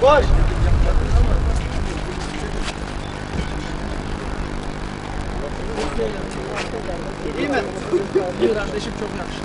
Koş! İyi mi? Kardeşim çok yakıştı.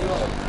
Eyvallah.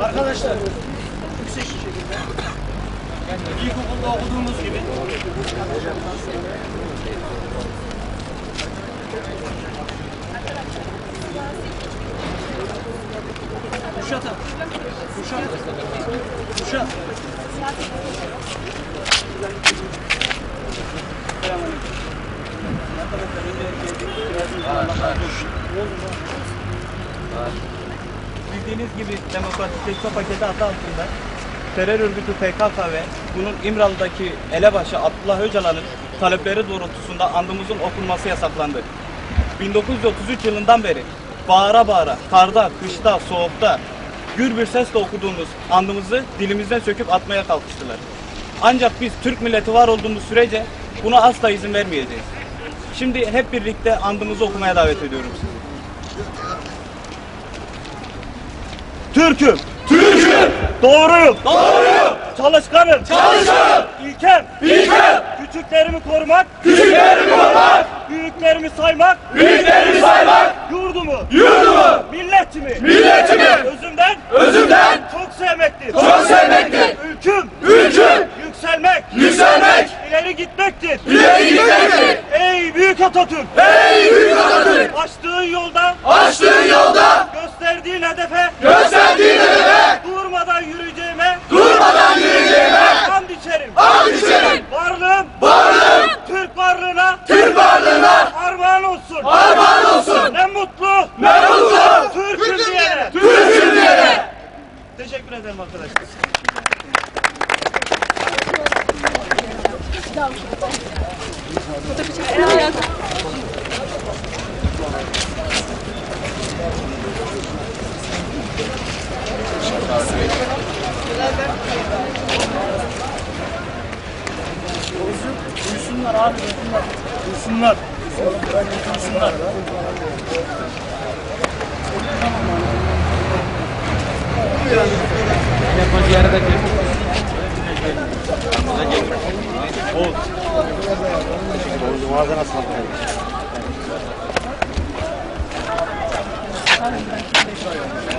Arkadaşlar yüksek şekilde ilkokulda okuduğumuz gibi Kuşat abi. Kuşat. Bildiğiniz gibi demokratikleşme paketi adı altında terör örgütü PKK ve bunun İmralı'daki elebaşı Abdullah Öcalan'ın talepleri doğrultusunda andımızın okunması yasaklandı. 1933 yılından beri bağıra bağıra, karda, kışta, soğukta gür bir sesle okuduğumuz andımızı dilimizden söküp atmaya kalkıştılar. Ancak biz Türk milleti var olduğumuz sürece buna asla izin vermeyeceğiz. Şimdi hep birlikte andımızı okumaya davet ediyorum sizi. Türk'üm. Türk'üm. Doğruyum. Doğruyum. Çalışkanım. Çalışkanım. İlkem. İlkem. Küçüklerimi korumak. Küçüklerimi korumak. Büyüklerimi saymak. Büyüklerimi saymak. Yurdumu. Yurdumu. Milletimi. Milletimi. Özümden. Özümden. Çok sevmektir. Çok sevmektir. Ülküm. Ülküm. Yükselmek. Yükselmek. İleri gitmektir. İleri gitmektir. Ey büyük Atatürk. Olsun. armağan olsun. Ne mutlu, Ne mutlu Türk'üm diyene. Türk'üm diyene. Teşekkür ederim arkadaşlar. Duysunlar abi duysunlar. Duysunlar. Duysunlar.